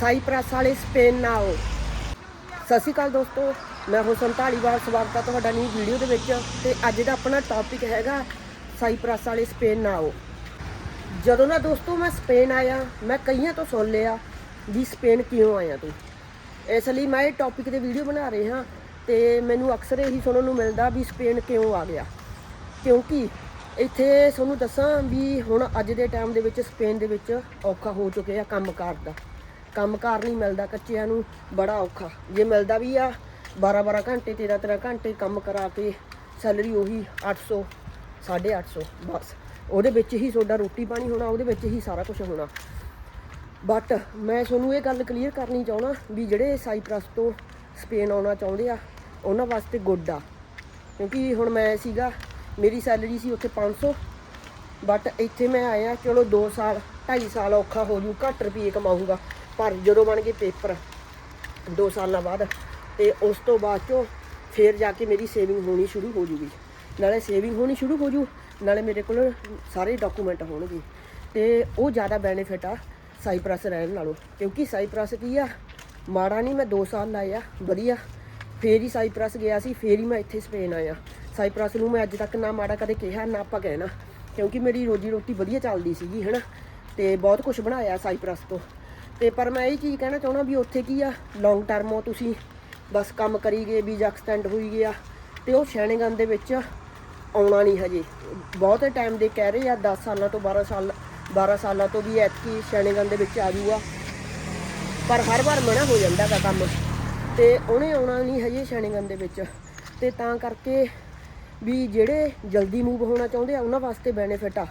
Cyprus ਵਾਲੇ Spain ਨਾ ਆਓ। ਸਤਿ ਸ਼੍ਰੀ ਅਕਾਲ ਦੋਸਤੋ, ਮੈਂ ਹੁਸਨ ਢਾਲੀਵਾਲ ਸਵਾਗਤ ਹੈ ਤੁਹਾਡਾ ਨਵੀਂ ਵੀਡੀਓ ਦੇ ਵਿੱਚ ਤੇ ਅੱਜ ਦਾ ਆਪਣਾ ਟੌਪਿਕ ਹੈਗਾ ਸਾਈਪ੍ਰਸ ਵਾਲੇ ਸਪੇਨ ਨਾ ਆਓ। ਜਦੋਂ ਨਾ ਦੋਸਤੋ ਮੈਂ ਸਪੇਨ ਆਇਆ, ਮੈਂ ਕਈਆਂ ਤੋਂ ਸੁਣ ਲਿਆ ਵੀ ਸਪੇਨ ਕਿਉਂ ਆਇਆ ਤੂੰ। ਇਸ ਲਈ ਮੈਂ ਇਹ ਟੌਪਿਕ ਤੇ ਵੀਡੀਓ ਬਣਾ ਰਹੀ ਹਾਂ ਤੇ ਮੈਨੂੰ ਅਕਸਰ ਇਹੀ ਸੁਣਨ ਨੂੰ ਮਿਲਦਾ ਵੀ ਸਪੇਨ ਕਿਉਂ ਆ ਗਿਆ। ਕਿਉਂਕਿ ਇੱਥੇ ਤੁਹਾਨੂੰ ਦੱਸਾਂ ਵੀ ਹੁਣ ਅੱਜ ਦੇ ਟਾਈਮ ਦੇ ਵਿੱਚ ਸਪੇਨ ਦੇ ਵਿੱਚ ਔਖਾ ਹੋ ਚੁੱਕਿਆ ਕੰਮਕਾਰ ਦਾ। ਕੰਮਕਾਰ ਨਹੀਂ ਮਿਲਦਾ ਕੱਚਿਆਂ ਨੂੰ, ਬੜਾ ਔਖਾ। ਜੇ ਮਿਲਦਾ ਵੀ ਆ 12-12 ਘੰਟੇ 13-13 ਘੰਟੇ ਕੰਮ ਕਰਾ ਕੇ ਸੈਲਰੀ ਉਹੀ 800 850 ਬਸ। ਉਹਦੇ ਵਿੱਚ ਹੀ ਤੁਹਾਡਾ ਰੋਟੀ ਪਾਣੀ ਹੋਣਾ, ਉਹਦੇ ਵਿੱਚ ਹੀ ਸਾਰਾ ਕੁਝ ਹੋਣਾ। ਬਟ ਮੈਂ ਤੁਹਾਨੂੰ ਇਹ ਗੱਲ ਕਲੀਅਰ ਕਰਨੀ ਚਾਹਣਾ ਵੀ ਜਿਹੜੇ ਸਾਈਪ੍ਰਸ ਤੋਂ ਸਪੇਨ ਆਉਣਾ ਚਾਹੁੰਦੇ ਆ, ਉਹਨਾਂ ਵਾਸਤੇ ਗੁੱਡ ਆ। ਕਿਉਂਕਿ ਹੁਣ ਮੈਂ ਸੀਗਾ, ਮੇਰੀ ਸੈਲਰੀ ਸੀ ਉੱਥੇ 500 ਬਟ ਇੱਥੇ ਮੈਂ ਆਇਆ, ਚਲੋ 2 ਸਾਲ 2.5 ਸਾਲ ਔਖਾ ਹੋ ਜੂ, ਘੱਟ ਰੁਪਏ ਕਮਾਊਗਾ। ਪਰ ਜਦੋਂ ਬਣ ਗਏ ਪੇਪਰ 2 ਸਾਲਾਂ ਬਾਅਦ, ਤੇ ਉਸ ਤੋਂ ਬਾਅਦ ਚੋਂ ਫੇਰ ਜਾ ਕੇ ਮੇਰੀ ਸੇਵਿੰਗ ਹੋਣੀ ਸ਼ੁਰੂ ਹੋ ਜੂਗੀ। ਨਾਲੇ ਸੇਵਿੰਗ ਹੋਣੀ ਸ਼ੁਰੂ ਹੋ ਜੂ, ਨਾਲੇ ਮੇਰੇ ਕੋਲ ਸਾਰੇ ਡਾਕੂਮੈਂਟ ਹੋਣਗੇ। ਤੇ ਉਹ ਜ਼ਿਆਦਾ ਬੈਨੀਫਿਟ ਆ ਸਾਈਪ੍ਰਸ ਰਹਿਣ ਨਾਲੋਂ, ਕਿਉਂਕਿ ਸਾਈਪ੍ਰਸ ਕੀ ਆ, ਮਾੜਾ ਨਹੀਂ ਮੈਂ 2 ਸਾਲ ਲਾਇਆ ਵਧੀਆ। ਫੇਰ ਹੀ ਸਾਈਪ੍ਰਸ ਗਿਆ ਸੀ, ਫੇਰ ਹੀ ਮੈਂ ਇੱਥੇ ਸਪੇਨ ਆਇਆ। ਸਾਈਪ੍ਰਸ ਨੂੰ ਮੈਂ ਅੱਜ ਤੱਕ ਨਾ ਮਾੜਾ ਕਦੇ ਕਿਹਾ, ਨਾ ਆਪਾਂ ਕਹਿਣਾ। ਕਿਉਂਕਿ ਮੇਰੀ ਰੋਜੀ ਰੋਟੀ ਵਧੀਆ ਚੱਲਦੀ ਸੀਗੀ, ਹਨਾ? ਤੇ ਬਹੁਤ ਕੁਝ ਬਣਾਇਆ ਸਾਈਪ੍ਰਸ ਤੋਂ। ਤੇ ਪਰ ਮੈਂ ਇਹ ਚੀਜ਼ ਕਹਿਣਾ ਚਾਹੁੰਦਾ ਵੀ ਉੱਥੇ ਕੀ ਆ? ਲੌਂਗ ਟਰਮ ਹੋ ਤੁਸੀਂ ਬਸ ਕੰਮ ਕਰੀ ਗਏ ਵੀਜ਼ਾ ਐਕਸਟੈਂਡ ਹੋਈ ਗਿਆ ਤੇ ਉਹ ਸ਼ੈਨਗਨ ਦੇ ਵਿੱਚ ਆਉਣਾ ਨਹੀਂ ਹਜੇ। ਬਹੁਤੇ ਟਾਈਮ ਦੇ ਕਹਿ ਰਹੇ ਆ 10 ਸਾਲਾਂ ਤੋਂ 12 ਸਾਲ 12 ਸਾਲਾਂ ਤੋਂ ਵੀ ਐਤਕੀ ਸ਼ੈਨਗਨ ਦੇ ਵਿੱਚ ਆ ਜੂਗਾ ਪਰ ਹਰ ਵਾਰ ਮਨਾ ਹੋ ਜਾਂਦਾ ਗਾ ਕੰਮ। ਤੇ ਉਹਨੇ ਆਉਣਾ ਨਹੀਂ ਹਜੇ ਸ਼ੈਨਗਨ ਦੇ ਵਿੱਚ। ਤੇ ਤਾਂ ਕਰਕੇ ਵੀ ਜਿਹੜੇ ਜਲਦੀ ਮੂਵ ਹੋਣਾ ਚਾਹੁੰਦੇ ਆ, ਉਹਨਾਂ ਵਾਸਤੇ ਬੈਨੀਫਿਟ ਆ।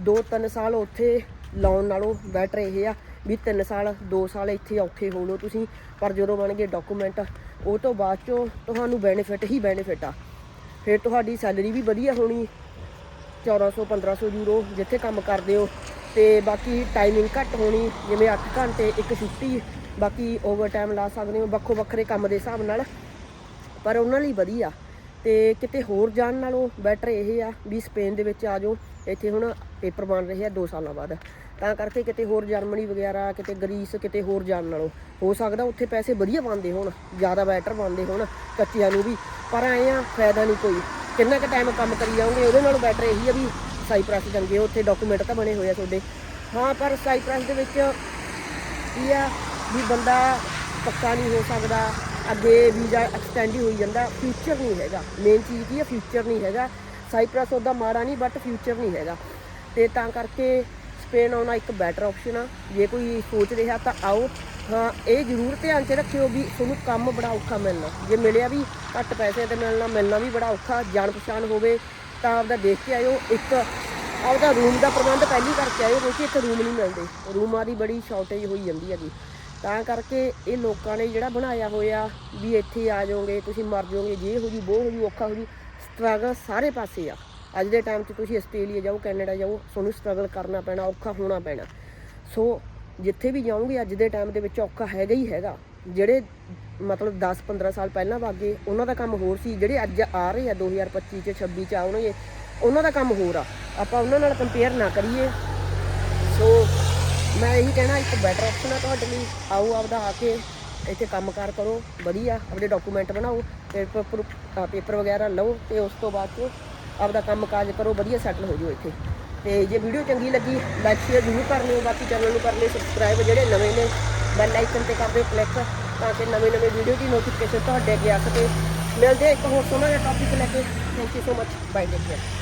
2-3 ਸਾਲ ਉੱਥੇ ਲਾਉਣ ਨਾਲੋਂ ਬੈਟਰ ਇਹ ਆ। ਵੀ 3 ਸਾਲ 2 ਸਾਲ ਇੱਥੇ ਔਖੇ ਹੋ ਲਓ ਤੁਸੀਂ, ਪਰ ਜਦੋਂ ਬਣ ਗਏ ਡਾਕੂਮੈਂਟ ਉਹ ਤੋਂ ਬਾਅਦ ਚੋਂ ਤੁਹਾਨੂੰ ਬੈਨੀਫਿਟ ਹੀ ਬੈਨੀਫਿਟ ਆ। ਫਿਰ ਤੁਹਾਡੀ ਸੈਲਰੀ ਵੀ ਵਧੀਆ ਹੋਣੀ 1400 1500 ਯੂਰੋ ਜਿੱਥੇ ਕੰਮ ਕਰਦੇ ਹੋ, ਤੇ ਬਾਕੀ ਟਾਈਮਿੰਗ ਘੱਟ ਹੋਣੀ, ਜਿਵੇਂ 8 ਘੰਟੇ, ਇੱਕ ਛੁੱਟੀ, ਬਾਕੀ ਓਵਰ ਟਾਈਮ ਲਾ ਸਕਦੇ ਹੋ, ਵੱਖੋ ਵੱਖਰੇ ਕੰਮ ਦੇ ਹਿਸਾਬ ਨਾਲ, ਪਰ ਉਹਨਾਂ ਲਈ ਵਧੀਆ। ਤੇ ਕਿਤੇ ਹੋਰ ਜਾਣ ਨਾਲੋਂ ਬੈਟਰ ਇਹ ਆ ਵੀ ਸਪੇਨ ਦੇ ਵਿੱਚ ਆ ਜਾਓ, ਇੱਥੇ ਹੁਣ ਪੇਪਰ ਬਣ ਰਹੇ ਆ 2 ਸਾਲਾਂ ਬਾਅਦ। ਤਾਂ ਕਰਕੇ ਕਿਤੇ ਹੋਰ ਜਰਮਨੀ ਵਗੈਰਾ ਕਿਤੇ ਗਰੀਸ ਕਿਤੇ ਹੋਰ ਜਾਣ ਨਾਲੋਂ ਹੋ ਸਕਦਾ ਉੱਥੇ ਪੈਸੇ ਵਧੀਆ ਪਾਉਂਦੇ ਹੋਣ ਜ਼ਿਆਦਾ ਬੈਟਰ ਪਾਉਂਦੇ ਹੋਣ ਕੱਚਿਆਂ ਨੂੰ ਵੀ। ਪਰ ਐਂ ਆ ਫਾਇਦਾ ਨਹੀਂ ਕੋਈ। ਕਿੰਨਾ ਕੁ ਟਾਈਮ ਕੰਮ ਕਰੀ ਜਾਓਗੇ ਉਹਦੇ ਨਾਲੋਂ ਬੈਟਰ ਇਹੀ ਆ ਵੀ ਸਾਈਪ੍ਰਸ ਚੰਗੇ ਆ, ਉੱਥੇ ਡਾਕੂਮੈਂਟ ਤਾਂ ਬਣੇ ਹੋਏ ਆ ਤੁਹਾਡੇ। ਹਾਂ ਪਰ ਸਾਈਪ੍ਰਸ ਦੇ ਵਿੱਚ ਕੀ ਆ ਵੀ ਬੰਦਾ ਪੱਕਾ ਨਹੀਂ ਹੋ ਸਕਦਾ ਅੱਗੇ ਵੀਜ਼ਾ ਐਕਸਟੈਂਡ ਹੀ ਹੋਈ ਜਾਂਦਾ ਫਿਊਚਰ ਨਹੀਂ ਹੈਗਾ। ਮੇਨ ਚੀਜ਼ ਕੀ ਹੈ ਫਿਊਚਰ ਨਹੀਂ ਹੈਗਾ। ਸਾਈਪ੍ਰਸ ਉਹਦਾ ਮਾੜਾ ਨਹੀਂ ਬਟ ਫਿਊਚਰ ਨਹੀਂ ਹੈਗਾ। ਤੇ ਤਾਂ ਕਰਕੇ ਸਪੇਨ ਆਉਣਾ ਇੱਕ ਬੈਟਰ ਆਪਸ਼ਨ ਆ। ਜੇ ਕੋਈ ਸੋਚ ਰਿਹਾ ਤਾਂ ਆਓ। ਹਾਂ, ਇਹ ਜ਼ਰੂਰ ਧਿਆਨ 'ਚ ਰੱਖਿਓ ਵੀ ਤੁਹਾਨੂੰ ਕੰਮ ਬੜਾ ਔਖਾ ਮਿਲਣਾ। ਜੇ ਮਿਲਿਆ ਵੀ ਘੱਟ ਪੈਸੇ ਤੇ ਮਿਲਣਾ ਮਿਲਣਾ ਵੀ ਬੜਾ ਔਖਾ ਜਾਣ ਪਛਾਣ ਹੋਵੇ ਤਾਂ ਆਪਦਾ ਦੇਖ ਕੇ ਆਇਓ। ਇੱਕ ਆਪਦਾ ਰੂਮ ਦਾ ਪ੍ਰਬੰਧ ਪਹਿਲੀ ਕਰਕੇ ਆਇਓ, ਕਿਉਂਕਿ ਇੱਥੇ ਰੂਮ ਨਹੀਂ ਮਿਲਦੇ। ਰੂਮਾਂ ਦੀ ਬੜੀ ਸ਼ਾਰਟੇਜ ਹੋਈ ਜਾਂਦੀ ਹੈਗੀ। ਤਾਂ ਕਰਕੇ ਇਹ ਲੋਕਾਂ ਨੇ ਜਿਹੜਾ ਬਣਾਇਆ ਹੋਇਆ ਵੀ ਇੱਥੇ ਆ ਜਾਓਗੇ, ਤੁਸੀਂ ਮਰ ਜਾਓਗੇ, ਜੇ ਹੋ ਜੂ ਬੋ ਹੋ ਜੂ ਔਖਾ ਹੋ ਜੂ ਸਟਰਗਲ ਸਾਰੇ ਪਾਸੇ ਆ। ਅੱਜ ਦੇ ਟਾਈਮ 'ਚ ਤੁਸੀਂ ਆਸਟ੍ਰੇਲੀਆ ਜਾਓ, ਕੈਨੇਡਾ ਜਾਓ, ਤੁਹਾਨੂੰ ਸਟਰਗਲ ਕਰਨਾ ਪੈਣਾ, ਔਖਾ ਹੋਣਾ ਪੈਣਾ। ਸੋ ਜਿੱਥੇ ਵੀ ਜਾਓਗੇ ਅੱਜ ਦੇ ਟਾਈਮ ਦੇ ਵਿੱਚ ਔਖਾ ਹੈਗਾ ਹੀ ਹੈਗਾ। ਜਿਹੜੇ ਮਤਲਬ 10-15 ਸਾਲ ਪਹਿਲਾਂ ਵਾਗੇ, ਉਹਨਾਂ ਦਾ ਕੰਮ ਹੋਰ ਸੀ। ਜਿਹੜੇ ਅੱਜ ਆ ਰਹੇ ਆ 2025 ਚ 26 ਚ ਆਉਣਗੇ, ਉਹਨਾਂ ਦਾ ਕੰਮ ਹੋਰ ਆ। ਆਪਾਂ ਉਹਨਾਂ ਨਾਲ ਕੰਪੇਅਰ ਨਾ ਕਰੀਏ। ਸੋ ਮੈਂ ਇਹੀ ਕਹਿਣਾ, ਇੱਕ ਬੈਟਰ ਆਪਸ਼ਨ ਆ ਤੁਹਾਡੇ ਲਈ। ਆਓ ਆਪਦਾ ਆ ਕੇ ਇੱਥੇ ਕੰਮਕਾਰ ਕਰੋ ਵਧੀਆ, ਆਪਣੇ ਡਾਕੂਮੈਂਟ ਬਣਾਓ ਪੇਪਰ ਪੇਪਰ ਵਗੈਰਾ ਲਓ, ਤੇ ਉਸ ਤੋਂ ਬਾਅਦ ਚ ਆਪਦਾ ਕੰਮਕਾਜ ਕਰੋ, ਵਧੀਆ ਸੈਟਲ ਹੋ ਜਾਓ ਇੱਥੇ। ਤੇ ਜੇ ਵੀਡੀਓ ਚੰਗੀ ਲੱਗੀ ਲਾਈਕ ਸ਼ੇਅਰ ਜ਼ਰੂਰ ਕਰ ਲਿਓ। ਬਾਕੀ ਚੈਨਲ ਨੂੰ ਕਰ ਲਿਓ ਸਬਸਕ੍ਰਾਈਬ ਜਿਹੜੇ ਨਵੇਂ ਨੇ ਬੈਲ ਆਈਕਨ ਤੇ ਕਰ ਦਿਓ ਕਲਿੱਕ ਤਾਂ ਕਿ ਨਵੇਂ ਨਵੇਂ ਵੀਡੀਓ ਦੀ ਨੋਟੀਫਿਕੇਸ਼ਨ ਤੁਹਾਡੇ ਅੱਗੇ ਆ ਸਕੇ। ਮਿਲਦੇ ਹਾਂ ਇੱਕ ਹੋਰ ਸੋਹਣਾ ਜਿਹਾ ਟੌਪਿਕ ਲੈ ਕੇ। Thank you so much bye take care